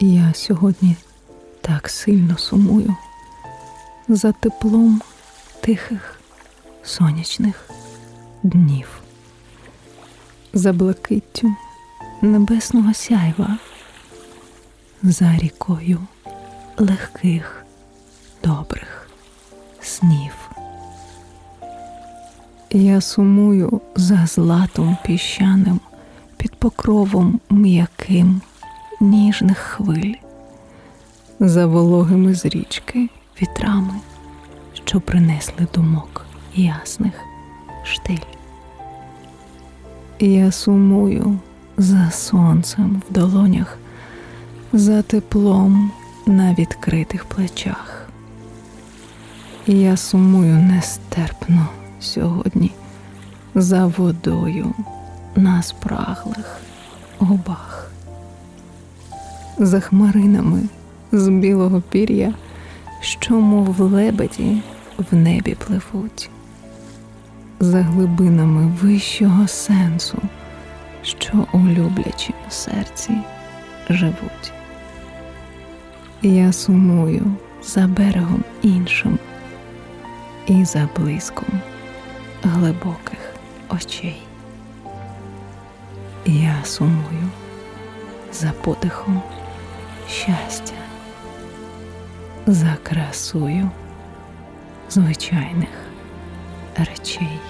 Я сьогодні так сильно сумую за теплом тихих сонячних днів, за блакиттю небесного сяйва, за рікою легких, добрих снів. Я сумую за златом піщаним під покровом м'яким ніжних хвиль, за вологими з річки вітрами, що принесли думок ясних штиль. Я сумую за сонцем в долонях, за теплом на відкритих плечах. Я сумую нестерпно сьогодні за водою на спраглих губах, за хмаринами з білого пір'я, що, мов лебеді, в небі пливуть, за глибинами вищого сенсу, що у люблячім серці живуть. Я сумую за берегом іншим і за блиском глибоких очей. Я сумую за подихом щастя, за красою звичайних речей.